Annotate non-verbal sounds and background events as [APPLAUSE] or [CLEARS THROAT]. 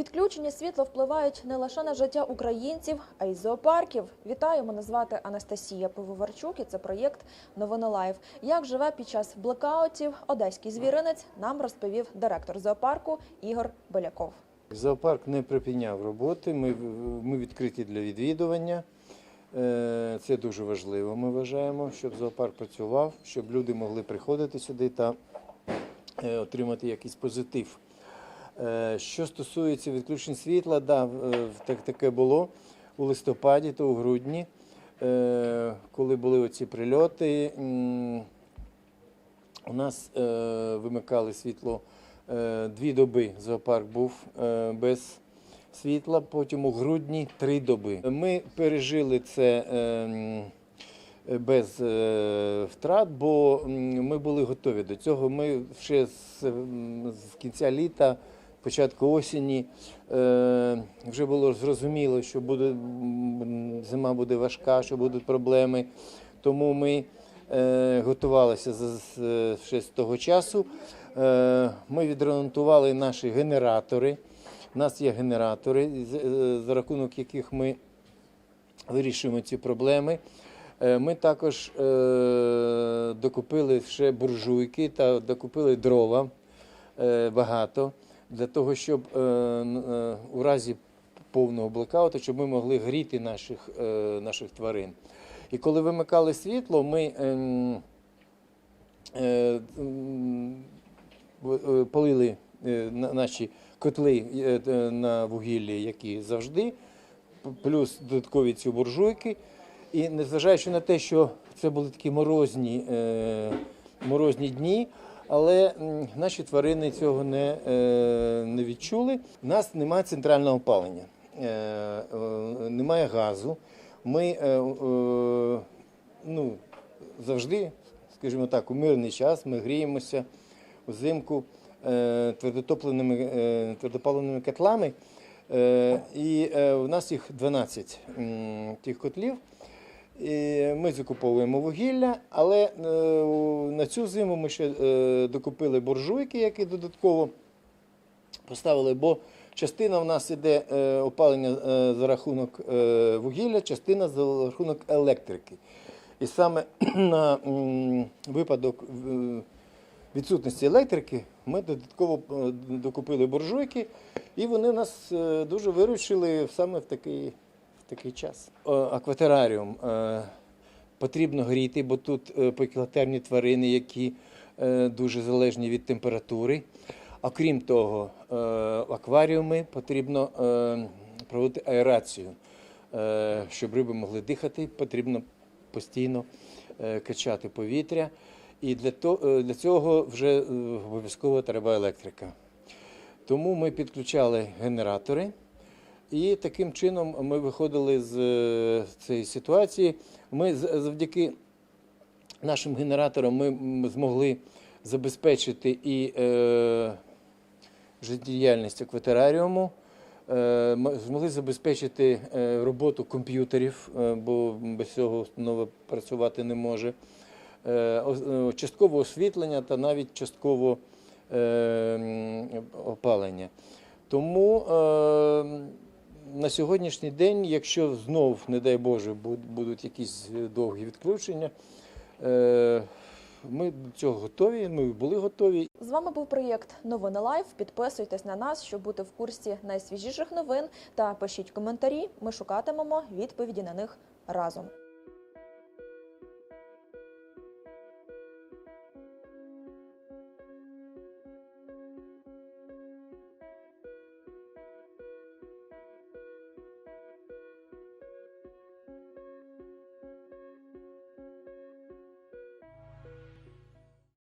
Відключення світла впливають не лише на життя українців, а й зоопарків. Вітаю, мене звати Анастасія Пивоварчук і це проєкт Новини Лайв. Як живе під час блекаутів одеський звіринець, нам розповів директор зоопарку Ігор Беляков. Зоопарк не припиняв роботи. Ми, ми відкриті для відвідування. Е, Це дуже важливо. Ми вважаємо, щоб зоопарк працював, щоб люди могли приходити сюди та е, отримати якийсь позитив. Е, Що стосується відключень світла, да, е, так, таке було у листопаді, то у грудні, е, коли були оці прильоти. У нас вимикали світло дві доби. Зоопарк був без світла. Потім у грудні три доби. Ми пережили це без втрат, бо ми були готові до цього. Ми ще з кінця літа. Початку осені е, вже було зрозуміло, що буде зима буде важка, що будуть проблеми. Тому ми е, готувалися ще з того часу. Е, ми відремонтували наші генератори. У нас є генератори, за рахунок яких ми вирішуємо ці проблеми. Ми також докупили ще буржуйки та докупили дрова багато для того, щоб е, е, у разі повного блекауту, щоб ми могли гріти наших, е, наших тварин. І коли вимикали світло, ми ем, полили на- наші котли на вугіллі, які завжди, плюс додаткові ці буржуйки. І незважаючи на те, що це були такі морозні, морозні дні, але наші тварини цього не, е, не відчули. У нас немає центрального опалення, е, е, немає газу. Ми ну, завжди, скажімо так, у мирний час ми гріємося взимку твердотопленими, твердопаливними котлами. І у нас їх 12 тих котлів. Ми закуповуємо вугілля, але е, на цю зиму ми ще е, докупили буржуйки, які додатково поставили, бо частина в нас іде е, опалення за рахунок вугілля, частина за рахунок електрики. І саме [CLEARS THROAT] на випадок відсутності електрики ми додатково докупили буржуйки, і вони нас дуже виручили саме в такий, такий час. Е, Акватераріум е, потрібно гріти, бо тут е, покілотермні тварини, які дуже залежні від температури. Окрім того, е, акваріуми потрібно проводити аерацію. Щоб риби могли дихати, потрібно постійно качати повітря. І для, цього вже обов'язково треба електрика. Тому ми підключали генератори, і таким чином ми виходили з е, цієї ситуації. Ми завдяки нашим генераторам ми змогли забезпечити і е, життєдіяльність акватераріуму, е, змогли забезпечити е, роботу комп'ютерів, бо без цього установа працювати не може, е, е, частково освітлення та навіть частково опалення. Тому на сьогоднішній день, якщо знов, не дай Боже, буд- будуть якісь е, довгі відключення, е, ми до цього готові, ми були готові. З вами був проєкт Новини Лайв. Підписуйтесь на нас, щоб бути в курсі найсвіжіших новин та пишіть коментарі. Ми шукатимемо відповіді на них разом.